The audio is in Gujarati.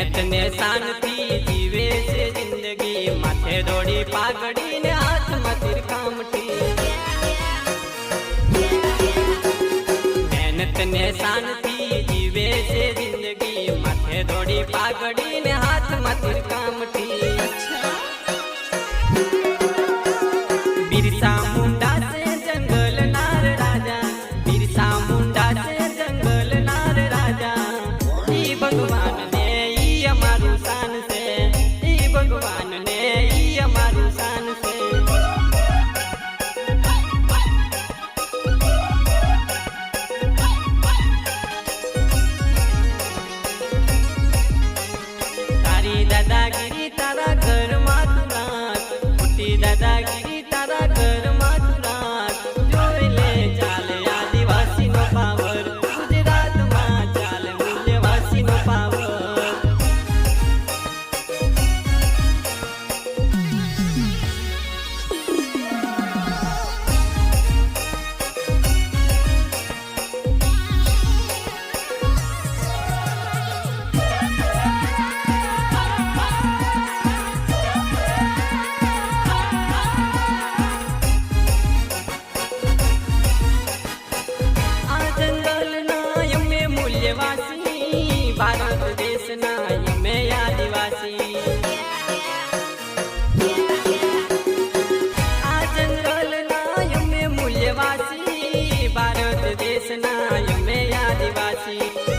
મહેનત ને શાંતિ જીવે છે જિંદગી. માથે દોડી પાઘડી ને હાથમાં તીરકામઠી મહેનત ને શાંતિ જીવે છે જિંદગી. માથે દોડી પાઘડી ને હાથમાં તીરકામઠી see.